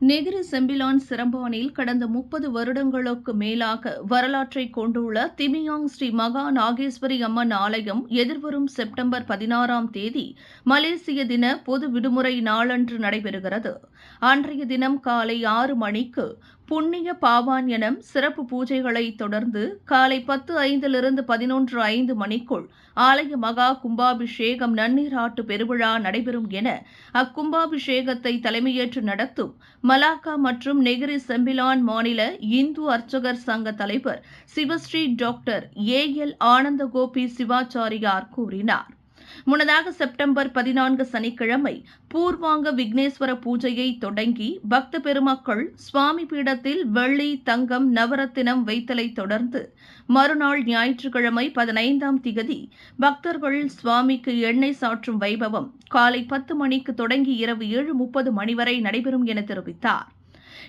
Negeri Sembilan சிரம்பானில் கடந்த முப்பது வருடங்களுக்கு மேலாக வரலாற்றை கொண்டுள்ள திமியாங் ஸ்ரீ மகா நாகேஸ்வரி அம்மன் ஆலயம் எதிர்வரும் செப்டம்பர் பதினாறாம் தேதி மலேசிய தின பொது விடுமுறை நாளன்று நடைபெறுகிறது. அன்றைய தினம் காலை ஆறு மணிக்கு புண்ணிய பாவான் எனும் சிறப்பு பூஜைகளை தொடர்ந்து காலை பத்து ஐந்திலிருந்து பதினொன்று ஐந்து மணிக்குள் ஆலய மகா கும்பாபிஷேகம் நன்னீராட்டு பெருவிழா நடைபெறும் என அக்கும்பாபிஷேகத்தை தலைமையேற்று நடத்தும் மலாக்கா மற்றும் நெகிரி செம்பிலான் மாநில இந்து அர்ச்சகர் சங்க தலைவர் Sivasri doctor A L Anandagopi Sivachariyar கூறினார். முன்னதாக செப்டம்பர் பதினான்கு சனிக்கிழமை பூர்வாங்க விக்னேஸ்வர பூஜையை தொடங்கி பக்த பெருமக்கள் சுவாமி பீடத்தில் வெள்ளி தங்கம் நவரத்தினம் வைத்தலை தொடர்ந்து மறுநாள் ஞாயிற்றுக்கிழமை பதினைந்தாம் திகதி பக்தர்கள் சுவாமிக்கு எண்ணெய் சாற்றும் வைபவம் காலை பத்து மணிக்கு தொடங்கி இரவு ஏழு முப்பது மணி வரை நடைபெறும் என தெரிவித்தார்.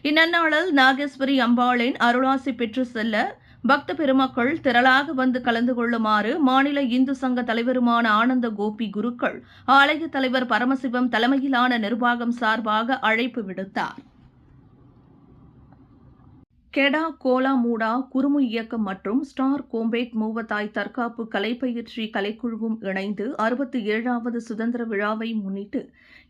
இந்நன்னாளில் நாகேஸ்வரி அம்பாளின் அருளாசி பெற்று செல்ல பக்த பெருமக்கள் திரளாக வந்து கலந்து கொள்ளுமாறு மாநில இந்து சங்க தலைவருமான ஆனந்த கோபி குருக்கள் ஆலய தலைவர் பரமசிவம் தலைமையிலான நிர்வாகம் சார்பாக அழைப்பு விடுத்தார். கெடா கோலாமூடா குறுமு இயக்கம் மற்றும் ஸ்டார் கோம்பேட் மூவத்தாய் தற்காப்பு கலைப்பயிற்சி கலைக்குழுவும் இணைந்து அறுபத்தி ஏழாவது சுதந்திர விழாவை முன்னிட்டு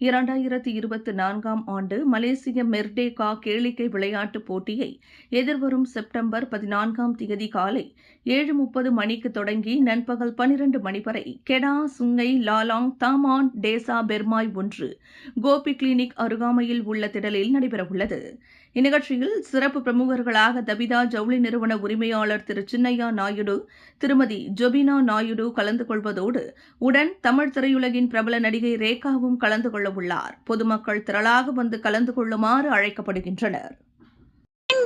இரண்டாயிரத்தி இருபத்தி நான்காம் ஆண்டு மலேசிய மெர்டேகா கேளிக்கை விளையாட்டுப் போட்டியை எதிர்வரும் செப்டம்பர் பதினான்காம் தேதி காலை ஏழு முப்பது மணிக்கு தொடங்கி நண்பகல் பனிரண்டு மணி வரை Kedah Sungai Lalang Taman Desa Permai ஒன்று கோபி கிளினிக் அருகாமையில் உள்ள திடலில் நடைபெறவுள்ளது. இந்நிகழ்ச்சியில் சிறப்பு பிரமுகர்கள் பிரமுகர்களாக தபிதா ஜவுளி நிறுவன உரிமையாளர் திரு சின்னையா நாயுடு திருமதி ஜொபினா நாயுடு கலந்து கொள்வதோடு உடன் தமிழ் திரையுலகின் பிரபல நடிகை ரேகாவும் கலந்து கொள்ள உள்ளார். பொதுமக்கள் திரளாக வந்து கலந்து கொள்ளுமாறு அழைக்கப்படுகின்றனர்.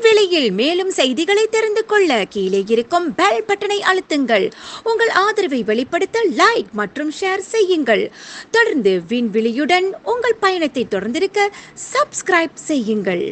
விலையில் மேலும் செய்திகளை தெரிந்து கொள்ள கீழே இருக்கும் பெல் பட்டனை அழுத்துங்கள். உங்கள் ஆதரவை வெளிப்படுத்த லைக் மற்றும் ஷேர் செய்யுங்கள். தொடர்ந்து விண்வெளியுடன் உங்கள் பயணத்தை தொடர்ந்திருக்க சப்ஸ்கிரைப் செய்யுங்கள்.